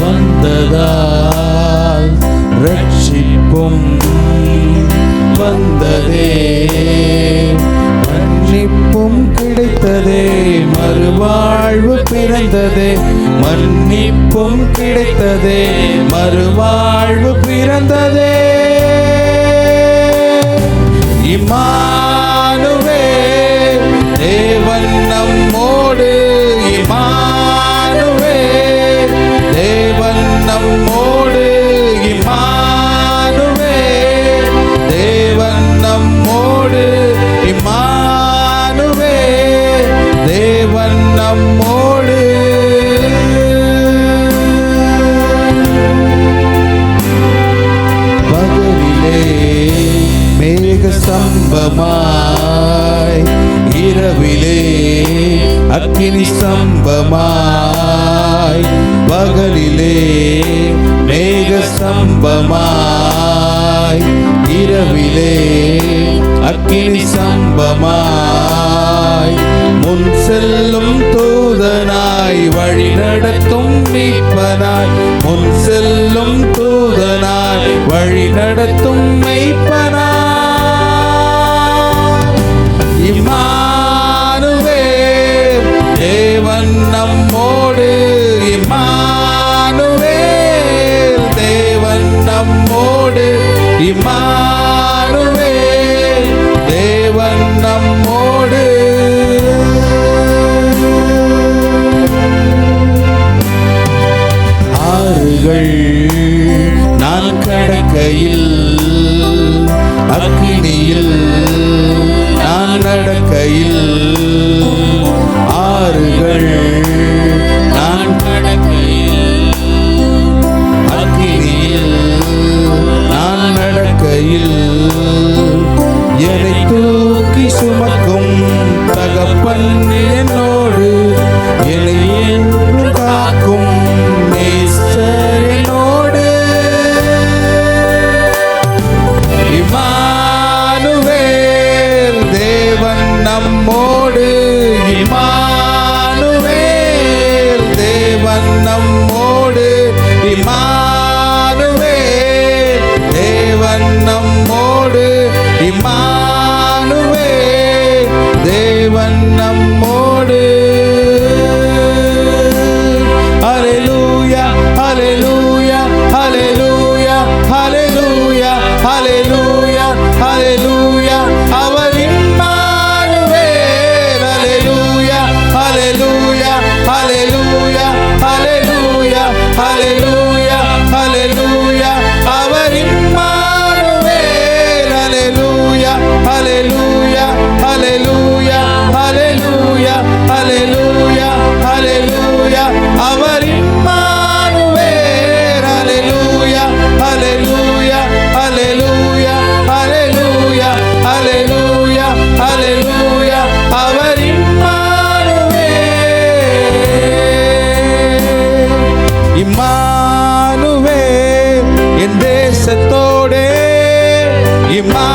வந்ததால் ரட்சிப்பும் வந்ததே. மன்னிப்பும் கிடைத்ததே. மறுவாழ்வு பிறந்ததே. மன்னிப்பும் கிடைத்ததே. மறுவாழ்வு பிறந்ததே. இமானுவே நம்மோடு. பகலிலே மேக சம்பமாய் இரவிலே அக்கினி சம்பமாய் பகலிலே மேக சம்பமாய் இரவிலே அக்கினி சம்பமாய் முன் செல்லும் தூதனாய் வழி நடத்தும் மீட்பனாய் முன் செல்லும் தூதனாய் வழி நடத்தும் மெய்ப்பனாய். கண்கள் நான் கடக்கையில் அக்கினியில் நான் நடக்கையில். Nam. தேசத்தோடே இம்மா